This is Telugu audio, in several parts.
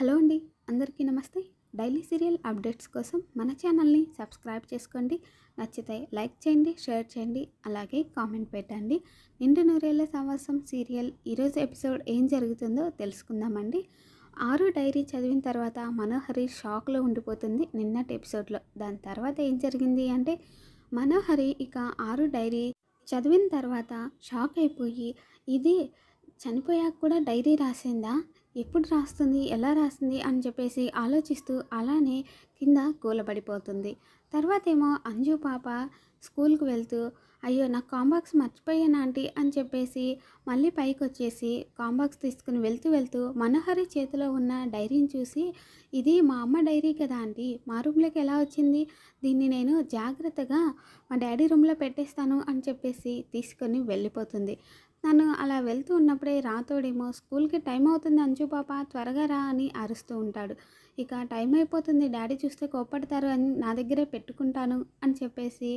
హలో అండి అందరికీ నమస్తే. డైలీ సీరియల్ అప్డేట్స్ కోసం మన ఛానల్ని సబ్స్క్రైబ్ చేసుకోండి. నచ్చితే లైక్ చేయండి షేర్ చేయండి అలాగే కామెంట్ పెట్టండి. నిండు నూరేళ్ళ సంవత్సరం సీరియల్ ఈరోజు ఎపిసోడ్ ఏం జరుగుతుందో తెలుసుకుందామండి. ఆరు డైరీ చదివిన తర్వాత మనోహరి షాక్లో ఉండిపోతుంది నిన్నటి ఎపిసోడ్లో. దాని తర్వాత ఏం జరిగింది అంటే మనోహరి ఇక ఆరు డైరీ చదివిన తర్వాత షాక్ అయిపోయి ఇది చనిపోయాక కూడా డైరీ రాసిందా? ఎప్పుడు రాస్తుంది ఎలా రాస్తుంది అని చెప్పేసి ఆలోచిస్తూ అలానే కింద కూలబడిపోతుంది. తర్వాత ఏమో అంజు పాప స్కూల్కి వెళ్తూ అయ్యో నాకు కాంబాక్స్ మర్చిపోయాను ఆంటీ అని చెప్పేసి మళ్ళీ పైకి వచ్చేసి కాంబాక్స్ తీసుకుని వెళ్తూ వెళ్తూ మనోహరి చేతిలో ఉన్న డైరీని చూసి ఇది మా అమ్మ డైరీ కదా ఆంటీ మా రూమ్లోకి ఎలా వచ్చింది? దీన్ని నేను జాగ్రత్తగా మా డాడీ రూమ్లో పెట్టేస్తాను అని చెప్పేసి తీసుకొని వెళ్ళిపోతుంది. నన్ను అలా వెళ్తూ ఉన్నప్పుడే రాతోడేమో స్కూల్కి టైం అవుతుంది అంచు పాప త్వరగా రా అని అరుస్తూ ఉంటాడు. ఇక టైం అయిపోతుంది డాడీ చూస్తే కోప్పడతారు అని నా దగ్గరే పెట్టుకుంటాను అని చెప్పేసి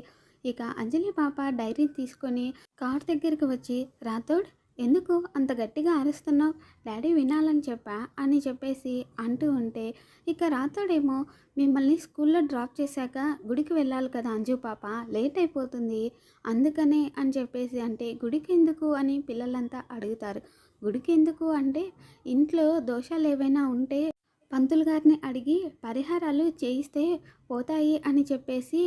ఇక అంజలి పాప డైరీ తీసుకొని కార్ దగ్గరికి వచ్చి రాతోడ్ ఎందుకు అంత గట్టిగా అరుస్తున్నావు? డాడీ వినాలని చెప్పా అని చెప్పేసి అంటూ ఉంటే ఇక రాతోడేమో మిమ్మల్ని స్కూల్లో డ్రాప్ చేశాక గుడికి వెళ్ళాలి కదా అంజు పాప లేట్ అయిపోతుంది. అందుకనే అని చెప్పేసి అంటే గుడికి ఎందుకు అని పిల్లలంతా అడుగుతారు. గుడికి ఎందుకు అంటే ఇంట్లో దోషాలు ఏవైనా ఉంటే పంతులు గారిని అడిగి పరిహారాలు చేయిస్తే పోతాయి అని చెప్పేసి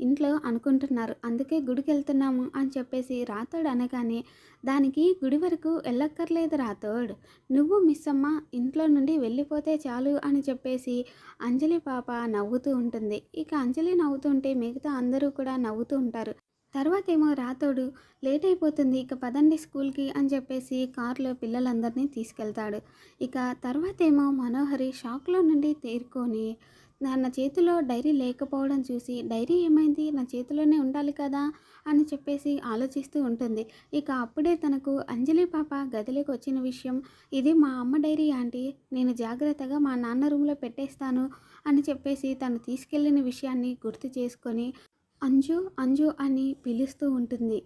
ఇంట్లో అనుకుంటున్నారు. అందుకే గుడికి వెళ్తున్నాము అని చెప్పేసి రాతోడు అనగానే దానికి గుడి వరకు వెళ్ళక్కర్లేదు రాతోడ్ నువ్వు మిస్ అమ్మ ఇంట్లో నుండి వెళ్ళిపోతే చాలు అని చెప్పేసి అంజలి పాప నవ్వుతూ ఉంటుంది. ఇక అంజలి నవ్వుతుంటే మిగతా అందరూ కూడా నవ్వుతూ ఉంటారు. తర్వాత ఏమో రాతోడు లేట్ అయిపోతుంది ఇక పదండి స్కూల్కి అని చెప్పేసి కారులో పిల్లలందరినీ తీసుకెళ్తాడు. ఇక తర్వాత ఏమో మనోహరి షాక్లో నుండి తేరుకొని నా చేతిలో డైరీ లేకపోవడం చూసి డైరీ ఏమైంది? నా చేతిలోనే ఉండాలి కదా? అని చెప్పేసి ఆలోచిస్తూ ఉంటుంది. ఇక అప్పుడే తనకు అంజలి పాప గదిలోకి వచ్చిన విషయం ఇది మా అమ్మ డైరీ ఆంటీ నేను జాగ్రత్తగా మా నాన్న రూమ్లో పెట్టేస్తాను అని చెప్పేసి తను తీసుకెళ్ళిన విషయాన్ని గుర్తు చేసుకొని అంజు అంజు అని పిలుస్తూ ఉంటుంది.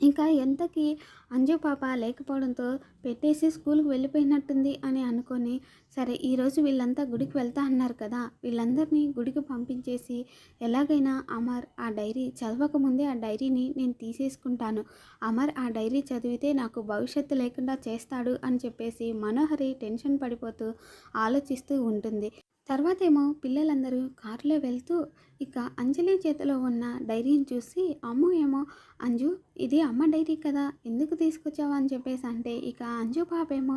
ఇంకా ఎంతకీ అంజు పాప లేకపోవడంతో పెట్టేసి స్కూల్కి వెళ్ళిపోయినట్టుంది అని అనుకొని సరే ఈరోజు వీళ్ళంతా గుడికి వెళ్తా అన్నారు కదా వీళ్ళందరినీ గుడికి పంపించేసి ఎలాగైనా అమర్ ఆ డైరీ చదవకముందే ఆ డైరీని నేను తీసేసుకుంటాను. అమర్ ఆ డైరీ చదివితే నాకు భవిష్యత్తు లేకుండా చేస్తాడు అని చెప్పేసి మనోహరి టెన్షన్ పడిపోతూ ఆలోచిస్తూ ఉంటుంది. తర్వాత ఏమో పిల్లలందరూ కారులో వెళ్తూ ఇక అంజలి చేతిలో ఉన్న డైరీని చూసి అమ్ము ఏమో అంజు ఇది అమ్మ డైరీ కదా ఎందుకు తీసుకొచ్చావా అని చెప్పేసి అంటే ఇక అంజు పాపేమో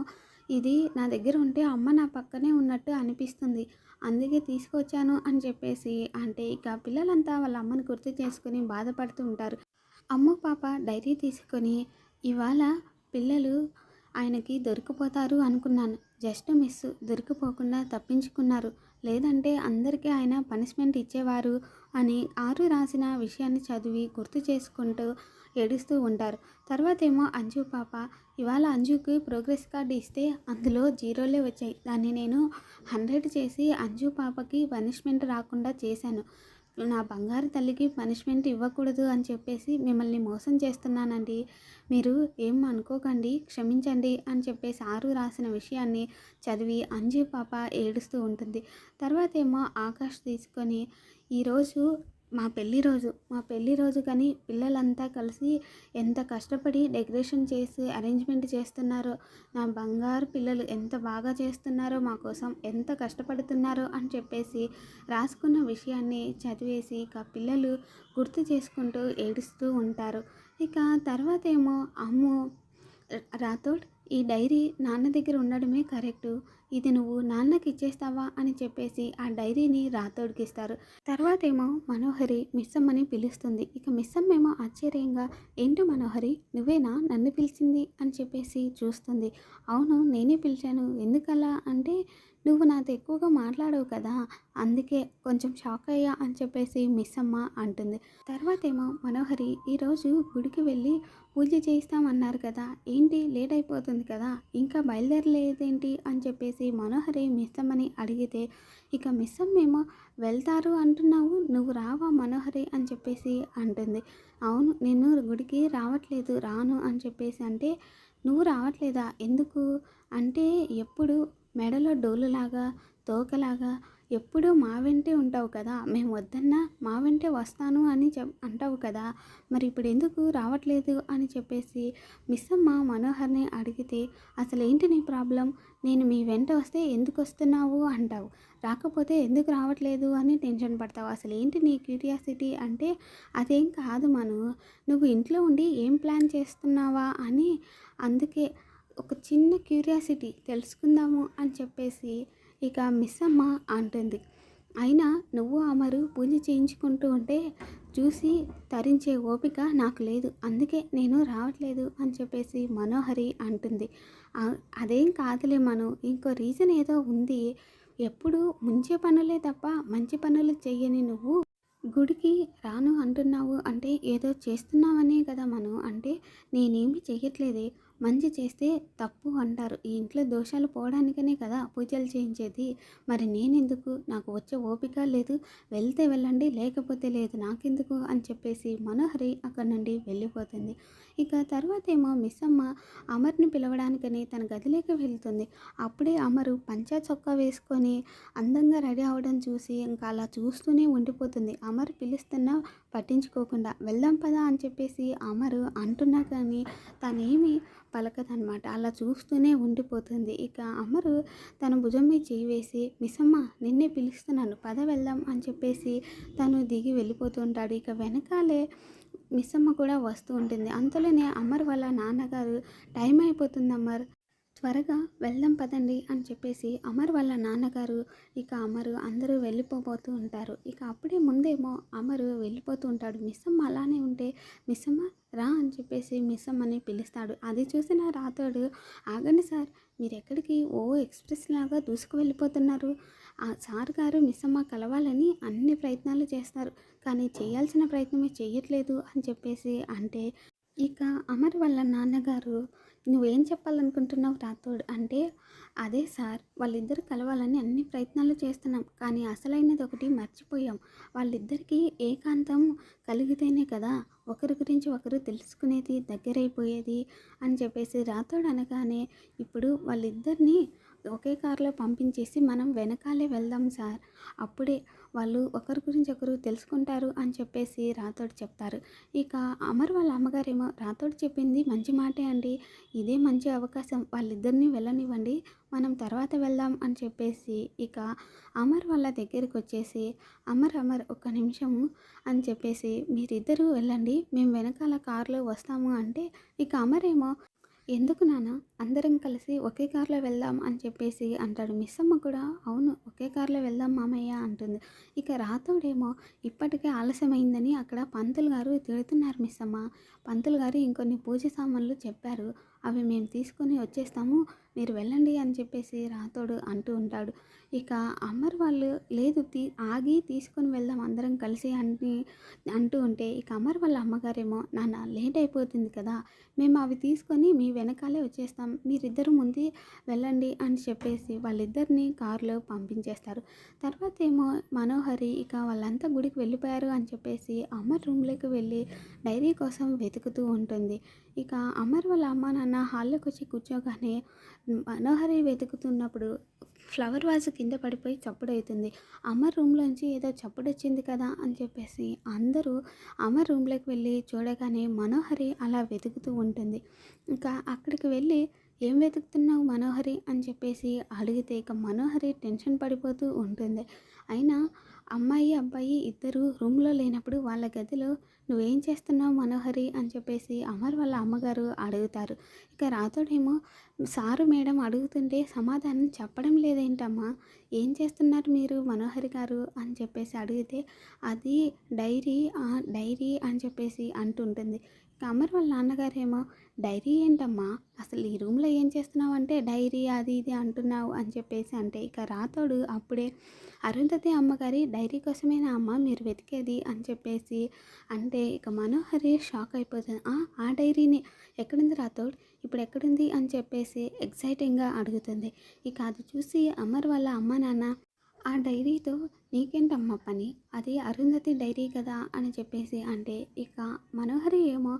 ఇది నా దగ్గర ఉంటే అమ్మ నా పక్కనే ఉన్నట్టు అనిపిస్తుంది అందుకే తీసుకొచ్చాను అని చెప్పేసి అంటే ఇక పిల్లలంతా వాళ్ళ అమ్మని గుర్తు చేసుకుని బాధపడుతూ ఉంటారు. అమ్మ పాప డైరీ తీసుకొని ఇవాళ పిల్లలు ఆయనకి దొరికిపోతారు అనుకున్నాను. జస్ట్ మిస్ దొరికిపోకుండా తప్పించుకున్నారు. లేదంటే అందరికీ ఆయన పనిష్మెంట్ ఇచ్చేవారు అని ఆరు రాసిన విషయాన్ని చదివి గుర్తు చేసుకుంటూ ఏడుస్తూ ఉంటారు. తర్వాత ఏమో అంజు పాప ఇవాళ అంజుకి ప్రోగ్రెస్ కార్డు ఇస్తే అందులో జీరోలే వచ్చాయి. దాన్ని నేను హండ్రెడ్ చేసి అంజు పాపకి పనిష్మెంట్ రాకుండా చేశాను. నా బంగారు తల్లికి పనిష్మెంట్ ఇవ్వకూడదు అని చెప్పేసి మిమ్మల్ని మోసం చేస్తున్నానండి. మీరు ఏం అనుకోకండి క్షమించండి అని చెప్పేసి ఆరు రాసిన విషయాన్ని చదివి అంజీ పాప ఏడుస్తూ ఉంటుంది. తర్వాత ఏమో ఆకాష్ తీసుకొని ఈరోజు మా పెళ్ళి రోజు మా పెళ్ళి రోజు కానీ పిల్లలంతా కలిసి ఎంత కష్టపడి డెకరేషన్ చేసి అరేంజ్మెంట్ చేస్తున్నారో నా బంగారు పిల్లలు ఎంత బాగా చేస్తున్నారో మా కోసం ఎంత కష్టపడుతున్నారో అని చెప్పేసి రాసుకున్న విషయాన్ని చదివేసి ఇక పిల్లలు గుర్తు చేసుకుంటూ ఏడుస్తూ ఉంటారు. ఇక తర్వాత ఏమో అమ్ము రాతోడ్ ఈ డైరీ నాన్న దగ్గర ఉండడమే కరెక్టు. ఇది నువ్వు నాన్నకి ఇచ్చేస్తావా అని చెప్పేసి ఆ డైరీని రాతోడికి ఇస్తారు తర్వాత ఏమో మనోహరి మిస్సమ్మని పిలుస్తుంది. ఇక మిస్సమ్మ ఏమో ఆశ్చర్యంగా ఏంటో మనోహరి? నువ్వేనా నన్ను పిలిచింది? అని చెప్పేసి చూస్తుంది. అవును నేనే పిలిచాను. ఎందుకలా? అంటే నువ్వు నాతో ఎక్కువగా మాట్లాడవు కదా. అందుకే కొంచెం షాక్ అయ్యా అని చెప్పేసి మిస్ అమ్మ అంటుంది. తర్వాత ఏమో మనోహరి ఈరోజు గుడికి వెళ్ళి పూజ చేయిస్తామన్నారు కదా ఏంటి లేట్ అయిపోతుంది కదా ఇంకా బయలుదేరలేదేంటి అని చెప్పేసి మనోహరి మిస్సమ్మని అడిగితే ఇక మిస్ అమ్మేమో వెళ్తారు అంటున్నావు నువ్వు రావా మనోహరి అని చెప్పేసి అంటుంది. అవును నేను గుడికి రావట్లేదు రాను అని చెప్పేసి అంటే నువ్వు రావట్లేదా? ఎందుకు? అంటే ఎప్పుడు మెడలో డోలులాగా తోకలాగా ఎప్పుడూ మా వెంటే ఉంటావు కదా మేము వద్దన్నా మా వెంటే వస్తాను అని చెప్ అంటావు కదా మరి ఇప్పుడు ఎందుకు రావట్లేదు అని చెప్పేసి మిస్ అమ్మ మనోహర్ని అడిగితే అసలు ఏంటి నీ ప్రాబ్లం? నేను మీ వెంట వస్తే ఎందుకు వస్తున్నావు? అంటావు. రాకపోతే ఎందుకు రావట్లేదు అని టెన్షన్ పడతావు. అసలు ఏంటి నీ క్యూరియాసిటీ అంటే అదేం కాదు మను నువ్వు ఇంట్లో ఉండి ఏం ప్లాన్ చేస్తున్నావా? అని అందుకే ఒక చిన్న క్యూరియాసిటీ తెలుసుకుందాము అని చెప్పేసి ఇక మిస్ అమ్మ అంటుంది. అయినా నువ్వు అమరు పూజ చేయించుకుంటూ ఉంటే చూసి తరించే ఓపిక నాకు లేదు. అందుకే నేను రావట్లేదు అని చెప్పేసి మనోహరి అంటుంది. అదేం కాదులే మను. ఇంకో రీజన్ ఏదో ఉంది. ఎప్పుడు ముంచే పనులే తప్ప మంచి పనులు చెయ్యని నువ్వు గుడికి రాను అంటున్నావు అంటే ఏదో చేస్తున్నావనే కదా మను. అంటే నేనేమి చెయ్యట్లేదే. మంచి చేస్తే తప్పు అంటారు. ఈ ఇంట్లో దోషాలు పోవడానికనే కదా పూజలు చేయించేది. మరి నేనెందుకు? నాకు వచ్చే ఓపిక లేదు. వెళ్తే వెళ్ళండి లేకపోతే లేదు. నాకెందుకు? అని చెప్పేసి మనోహరి అక్కడి నుండి వెళ్ళిపోతుంది. ఇక తర్వాత ఏమో మిస్ అమ్మ అమర్ని పిలవడానికని తన గదిలోకి వెళ్తుంది. అప్పుడే అమరు పంచా చొక్కా వేసుకొని అందంగా రెడీ అవడం చూసి ఇంకా అలా చూస్తూనే ఉండిపోతుంది. అమర్ పిలుస్తున్న పట్టించుకోకుండా వెళ్దాం పదా అని చెప్పేసి అమరు అంటున్నా కానీ తనేమి పలకదనమాట అలా చూస్తూనే ఉండిపోతుంది. ఇక అమరు తన భుజం మీద చేయి వేసి మిస్సమ్మ నిన్నే పిలుస్తున్నాను. పద వెళ్దాం అని చెప్పేసి తను దిగి వెళ్ళిపోతుంటాడు. ఇక వెనకాలే మిస్సమ్మ కూడా వస్తూ ఉంటుంది. అంతలోనే అమర్ వాళ్ళ నాన్నగారు టైం అయిపోతుంది అమర్. త్వరగా వెళ్దాం పదండి అని చెప్పేసి అమర్ వాళ్ళ నాన్నగారు ఇక అమరు అందరూ వెళ్ళిపోబోతూ ఉంటారు. ఇక అప్పుడే ముందేమో అమరు వెళ్ళిపోతూ ఉంటాడు. మిస్సమ్మ అలానే ఉంటే మిస్సమ్మ రా అని చెప్పేసి మిస్సమ్మని పిలుస్తాడు. అది చూసిన రాతోడు ఆగండి సార్ మీరు ఎక్కడికి ఓ ఎక్స్ప్రెస్ లాగా దూసుకు వెళ్ళిపోతున్నారు. ఆ సార్ గారు మిస్సమ్మ కలవాలని అన్ని ప్రయత్నాలు చేస్తారు. కానీ చేయాల్సిన ప్రయత్నమే చేయట్లేదు అని చెప్పేసి అంటే ఇక అమర్ వాళ్ళ నాన్నగారు నువ్వేం చెప్పాలనుకుంటున్నావు రాతోడు అంటే అదే సార్ వాళ్ళిద్దరు కలవాలని అన్ని ప్రయత్నాలు చేస్తున్నాం. కానీ అసలైనది ఒకటి మర్చిపోయాం. వాళ్ళిద్దరికీ ఏకాంతం కలిగితేనే కదా ఒకరి గురించి ఒకరు తెలుసుకునేది దగ్గరైపోయేది అని చెప్పేసి రాతోడు అనగానే ఇప్పుడు వాళ్ళిద్దరిని ఒకే కారులో పంపించేసి మనం వెనకాలే వెళ్దాం సార్. అప్పుడే వాళ్ళు ఒకరి గురించి ఒకరు తెలుసుకుంటారు అని చెప్పేసి రాతోడు చెప్తారు. ఇక అమర్ వాళ్ళ అమ్మగారేమో రాతోడు చెప్పింది మంచి మాటే అండి. ఇదే మంచి అవకాశం. వాళ్ళిద్దరిని వెళ్ళనివ్వండి. మనం తర్వాత వెళ్దాం అని చెప్పేసి ఇక అమర్ వాళ్ళ దగ్గరికి వచ్చేసి అమర్ అమర్ ఒక్క నిమిషము అని చెప్పేసి మీరిద్దరూ వెళ్ళండి. మేము వెనకాల కారులో వస్తాము అంటే ఇక అమర్ ఏమో ఎందుకు నాన్న? అందరం కలిసి ఒకే కార్లో వెళ్దాం అని చెప్పేసి అంటాడు. మిస్ అమ్మ కూడా అవును ఒకే కార్లో వెళ్దాం మామయ్య అంటుంది. ఇక రాతోడేమో ఇప్పటికే ఆలస్యమైందని అక్కడ పంతులు గారు తిడుతున్నారు మిస్ అమ్మ పంతులు గారు ఇంకొన్ని పూజ సామాన్లు చెప్పారు. అవి మేము తీసుకొని వచ్చేస్తాము మీరు వెళ్ళండి అని చెప్పేసి రాతోడు అంటూ ఉంటాడు. ఇక అమ్మర్ వాళ్ళు లేదు తీ ఆగి తీసుకొని వెళ్దాం అందరం కలిసి అని అంటూ ఉంటే ఇక అమర్ వాళ్ళ అమ్మగారేమో నాన్న లేట్ అయిపోతుంది కదా మేము అవి తీసుకొని మీ వెనకాలే వచ్చేస్తాం మీరిద్దరు ముందే వెళ్ళండి అని చెప్పేసి వాళ్ళిద్దరిని కారులో పంపించేస్తారు. తర్వాత ఏమో మనోహరి ఇక వాళ్ళంతా గుడికి వెళ్ళిపోయారు అని చెప్పేసి అమర్ రూమ్లోకి వెళ్ళి డైరీ కోసం వెతుకుతూ ఉంటుంది. ఇక అమర్ వాళ్ళ అమ్మ నాన్న హాల్లోకి వచ్చి కూర్చోగానే మనోహరి వెతుకుతున్నప్పుడు ఫ్లవర్ వాజ్ కింద పడిపోయి చప్పుడు అవుతుంది అమర్ రూమ్లోంచి ఏదో చప్పుడు వచ్చింది కదా అని చెప్పేసి అందరూ అమర్ రూమ్లోకి వెళ్ళి చూడగానే మనోహరి అలా వెతుకుతూ ఉంటుంది. ఇంకా అక్కడికి వెళ్ళి ఏం వెతుకుతున్నావు మనోహరి? అని చెప్పేసి అడిగితే ఇక మనోహరి టెన్షన్ పడిపోతూ ఉంటుంది. అయినా అమ్మాయి అబ్బాయి ఇద్దరు రూమ్లో లేనప్పుడు వాళ్ళ గదిలో నువ్వేం చేస్తున్నావు మనోహరి? అని చెప్పేసి అమర్ వాళ్ళ అమ్మగారు అడుగుతారు. ఇక రాతోడేమో సారు మేడం అడుగుతుంటే సమాధానం చెప్పడం లేదేంటమ్మా? ఏం చేస్తున్నారు మీరు మనోహరి గారు? అని చెప్పేసి అడిగితే అది డైరీ డైరీ అని చెప్పేసి అంటుంటుంది. అమర్ వాళ్ళ నాన్నగారేమో డైరీ ఏంటమ్మా? అసలు ఈ రూమ్లో ఏం చేస్తున్నావు అంటే డైరీ అది ఇది అంటున్నావు అని చెప్పేసి అంటే ఇక రాతోడు అప్పుడే అరుంధతి అమ్మగారి డైరీ కోసమేనా అమ్మ మీరు వెతికేది? అని చెప్పేసి అంటే ఇక మనోహరి షాక్ అయిపోతుంది. "ఆ, డైరీని. ఎక్కడుంది రాతోడు? ఇప్పుడు ఎక్కడుంది? అని చెప్పేసి ఎక్సైటింగ్గా అడుగుతుంది. ఇక అది చూసి అమర్ వాళ్ళ అమ్మ నాన్న ఆ డైరీతో నీకేంటమ్మా పని? అది అరుంధతి డైరీ కదా అని చెప్పేసి అంటే ఇక మనోహరి ఏమో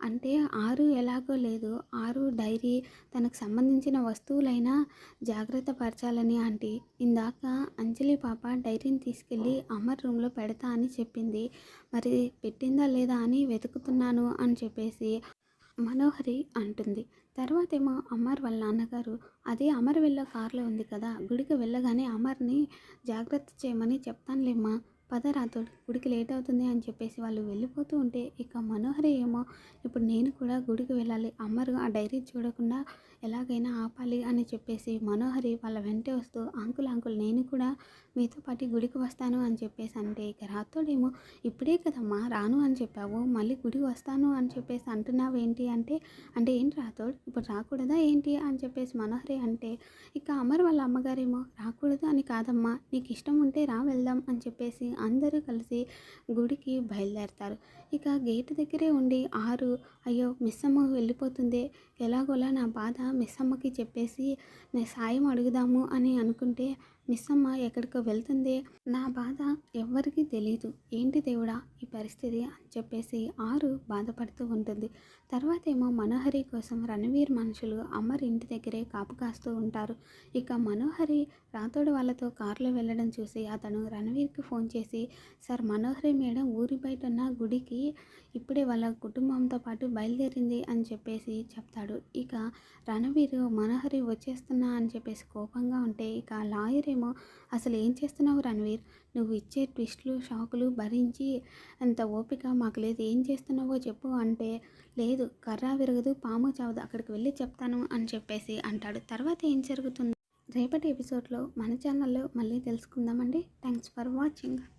అంటే ఆరు ఎలాగో లేదు ఆరు డైరీ తనకు సంబంధించిన వస్తువులైనా జాగ్రత్త పరచాలని ఆంటీ. ఇందాక అంజలి పాప డైరీని తీసుకెళ్ళి అమర్ రూమ్లో పెడతా అని చెప్పింది. మరి పెట్టిందా లేదా అని వెతుకుతున్నాను అని చెప్పేసి మనోహరి అంటుంది. తర్వాత ఏమో అమర్ వాళ్ళ నాన్నగారు అదే అమర్ వెళ్ళే కారులో ఉంది కదా గుడికి వెళ్ళగానే అమర్ని జాగ్రత్త చేయమని చెప్తానులేమ్మా పద గుడికి లేట్ అవుతుంది అని చెప్పేసి వాళ్ళు వెళ్ళిపోతూ ఉంటే ఇక మనోహరి ఏమో ఇప్పుడు నేను కూడా గుడికి వెళ్ళాలి అమర్ ఆ డైరీ చూడకుండా ఎలాగైనా ఆపాలి అని చెప్పేసి మనోహరి వాళ్ళ వెంటే వస్తూ అంకుల్ అంకుల్ నేను కూడా మీతో పాటు గుడికి వస్తాను అని చెప్పేసి అంటే ఇక రాతోడేమో ఇప్పుడే కదమ్మా రాను అని చెప్పావు. మళ్ళీ గుడికి వస్తాను అని చెప్పేసి అంటున్నావు ఏంటి అంటే అంటే ఏంటి రాతోడు ఇప్పుడు రాకూడదా ఏంటి? అని చెప్పేసి మనోహరి అంటే ఇక అమర్ వాళ్ళ అమ్మగారేమో రాకూడదు అని కాదమ్మా నీకు ఇష్టం ఉంటే రా వెళ్దాం అని చెప్పేసి అందరూ కలిసి గుడికి బయలుదేరతారు. ఇక గేటు దగ్గరే ఉండి ఆరు అయ్యో మిస్ అమ్మ వెళ్ళిపోతుంది ఎలాగోలా నా బాధ మిస్ అమ్మకి చెప్పేసి సాయం అడుగుదాము అని అనుకుంటే మిస్సమ్మ ఎక్కడికో వెళ్తుంది? నా బాధ ఎవ్వరికీ తెలియదు ఏంటి దేవుడా ఈ పరిస్థితి? అని చెప్పేసి ఆరు బాధపడుతూ ఉంటుంది. తర్వాత ఏమో మనోహరి కోసం రణవీర్ మనుషులు అమ్మర్ ఇంటి దగ్గరే కాపు కాస్తూ ఉంటారు. ఇక మనోహరి రాతోడు వాళ్ళతో కారులో వెళ్ళడం చూసి అతను రణవీర్కి ఫోన్ చేసి సార్ మనోహరి మేడం ఊరి బయట ఉన్న గుడికి ఇప్పుడే వాళ్ళ కుటుంబంతో పాటు బయలుదేరింది అని చెప్పేసి చెప్తాడు. ఇక రణవీర్ మనోహరి వచ్చేస్తున్నా అని చెప్పేసి కోపంగా ఉంటే ఇక లాయర్ ఏమో. అసలు ఏం చేస్తున్నావు రణవీర్? నువ్వు ఇచ్చే ట్విస్ట్లు షాకులు భరించి అంత ఓపిక మాకు లేదు. ఏం చేస్తున్నావో చెప్పు అంటే లేదు కర్ర విరగదు పాము చావదు అక్కడికి వెళ్ళి చెప్తాను అని చెప్పేసి అంటాడు. తర్వాత ఏం జరుగుతుంది? రేపటి ఎపిసోడ్లో మన ఛానల్లో మళ్ళీ తెలుసుకుందామండి. Thanks for watching.